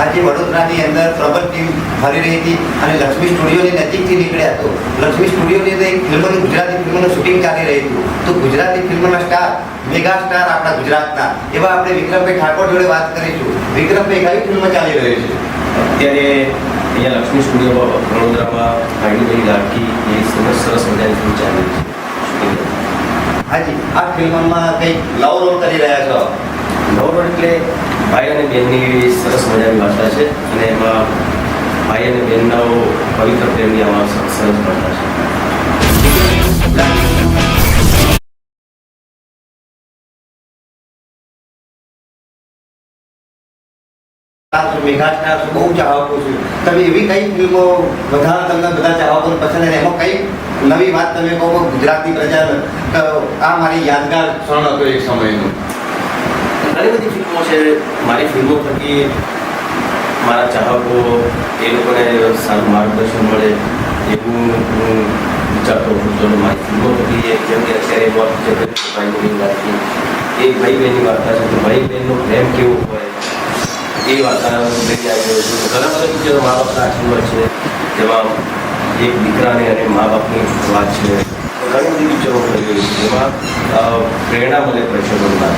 આજે વડોદરાની અંદર પ્રબળ ટીમ ફરી રહી હતી અને લક્ષ્મી સ્ટુડિયોની નજીકથી નીકળ્યા હતો લક્ષ્મી સ્ટુડિયોની અંદર એક ફિલ્મનું ગુજરાતી ફિલ્મનું શૂટિંગ ચાલી રહી હતું. તો ગુજરાતી ફિલ્મના સ્ટાર મેગા સ્ટાર આપણા ગુજરાતના. એવા આપણે વિક્રમભાઈ ઠાકોર જોડે વાત કરીશું. વિક્રમભાઈ કઈ ફિલ્મ ચાલી રહી છે? અત્યારે અહીંયા લક્ષ્મી સ્ટુડિયો વડોદરામાં ભાઈની લાડકી એ સરસ સરસ મજાની ફિલ્મ ચાલી રહી છે. હાજી આ ફિલ્મમાં કંઈક લવ રોલ કરી રહ્યા છો? નવરોડ એટલે ભાઈ અને બહેનની સરસ મજાની વાર્તા છે અને એમાં ભાઈ અને બહેનના પવિત્ર પ્રેમની આમાં સરસ વાર્તા છે. મેઘાજના બહુ ચાહકો છું. તમે એવી કઈ ફિલ્મો વધારે તમને બધા ચાહકોને પસંદ અને એમાં કઈ નવી વાત તમે કહો ગુજરાતી પ્રજા આ મારી યાદગાર ક્ષણ હતો એક સમયનો. ઘણી બધી ફિલ્મો છે. મારી ફિલ્મો થકી મારા ચાહકો એ લોકોને સારું માર્ગદર્શન મળે એવું હું વિચારતો છું. તો મારી ફિલ્મો થકી જેમ કે અત્યારે વાત છે ભાઈ બહેનની વાતથી એ ભાઈ બહેનની વાર્તા છે તો ભાઈ બહેનનો પ્રેમ કેવો હોય? એ વાર્તા લઈ આવ્યો છું. ઘણા બધા પિક્ચરો મા બાપના આશીર્વાદ છે. જેમાં એક દીકરાને અને મા બાપની વાત છે. ઘણી બધી પિક્ચરો થઈ ગઈ છે. જેમાં પ્રેરણા મળે પ્રેક્ષકોના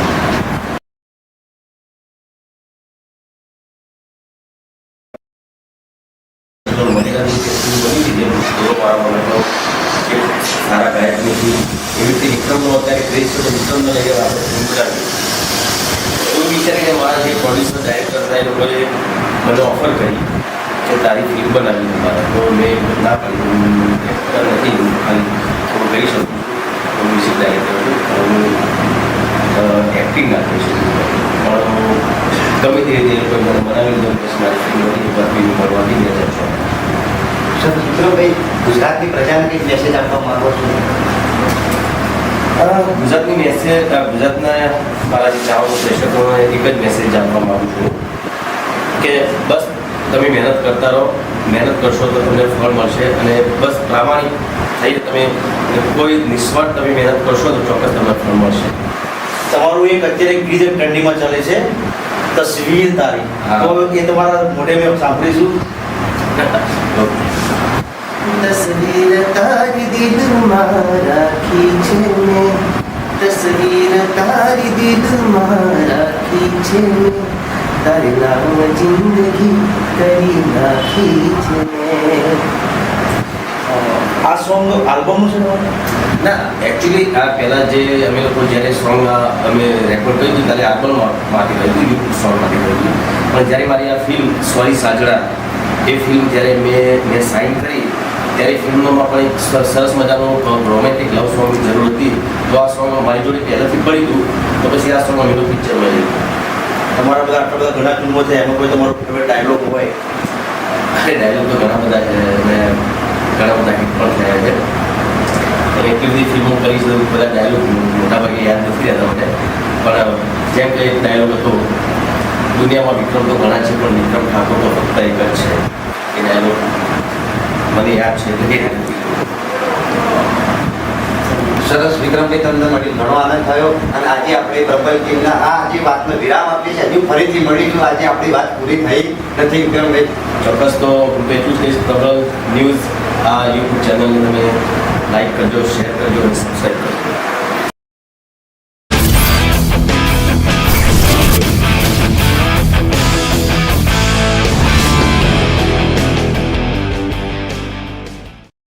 સારા ગાયકની ફિલ્મ એવી રીતે વિક્રમનો અત્યારે ક્રેઝ છે તો વિક્રમને લઈને આપણે ફિલ્મ બનાવી એવું વિચારીને મારા જે પ્રોડ્યુસર ડાયરેક્ટર હતા એ લોકોએ મને ઓફર કરી કે તારી ફિલ્મ બનાવી છે મારે તો મેં ના પાડી હું actor નથી હું ખાલી થોડું કરી શકું છું હું મ્યુઝિક ડાયરેક્ટર છું હું એક્ટિંગ ના કરી શકું પણ ગમે તે રીતે એ લોકોએ મને બનાવી દીધો કે મારી ફિલ્મ બની એક વિક્રમભાઈ ગુજરાતની પ્રજાને કંઈક મેસેજ આપવા માંગો છો. ગુજરાતની મેસેજ ગુજરાતના મારા જે ચાહકો પ્રેક્ષકોને એક જ મેસેજ આપવા માગું છું કે બસ તમે મહેનત કરતા રહો મહેનત કરશો તો તમને ફળ મળશે અને બસ પ્રામાણિક થઈ તમે કોઈ નિસ્વાર્થ તમે મહેનત કરશો તો ચોક્કસ તમને ફળ મળશે. તમારું એક અત્યારે ગીત ટ્રેન્ડિંગમાં ચાલે છે તસવીર તારી. તો એ તમારા મોઢે મેં સાંભળીશું તસવીર તારી દિલમાં રાખી છે મેં તસવીર તારી દિલમાં રાખી છે મેં તારે નામ જિંદગી કરી નાખી છે મેં આ સોંગ આલ્બમનું છે ના એકચ્યુઅલી આ પહેલાં જે અમે લોકો જ્યારે સોંગ અમે રેકોર્ડ કર્યું હતું, ત્યારે આલ્બમમાંથી કર્યું હતું યુટ્યુબ સોંગમાંથી કર્યું હતું. પણ જ્યારે મારી આ ફિલ્મ સોરી સાજડા એ ફિલ્મ જ્યારે મેં મેં સાઇન કરી ત્યારે ફિલ્મમાં પણ એક સરસ મજાનું રોમેન્ટિક લવ સોંગની જરૂર હતી. તો આ સોંગ મારી જોડે પહેલાંથી પડી હતું. તો પછી આ સોંગ અમે લોકો પિક્ચરમાં લીધું તમારા બધા આટલા બધા ઘણા ફિલ્મો છે એમાં કોઈ તમારો ફેવરેટ ડાયલોગ હોય? અરે ડાયલોગ તો ઘણા બધા છે. અને ઘણા બધા હિટ પણ થયા છે. એટલી બધી ફિલ્મો કરી છે બધા ડાયલોગ મોટાભાગે યાદ નથી રહેતા મને. પણ જેમ કે એક ડાયલોગ હતો દુનિયામાં વિક્રમ તો ઘણા છે પણ વિક્રમ ઠાકોર તો ફક્ત એક જ છે. એ ડાયલોગ મને યાદ છે સરસ વિક્રમભાઈ તમને મળી ઘણો આનંદ થયો અને આજે આપણે પ્રબલ ટીમના આ જે વાતનો વિરામ આપીએ છીએ, હજુ ફરીથી મળીશું. આજે આપણી વાત પૂરી થઈ નથી વિક્રમભાઈ ચોક્કસ તો હું એટલું જ કહીશ, પ્રબલ ન્યૂઝ આ યુટ્યુબ ચેનલને તમે લાઈક કરજો, શેર કરજો અને સબસ્ક્રાઈબ કરજો.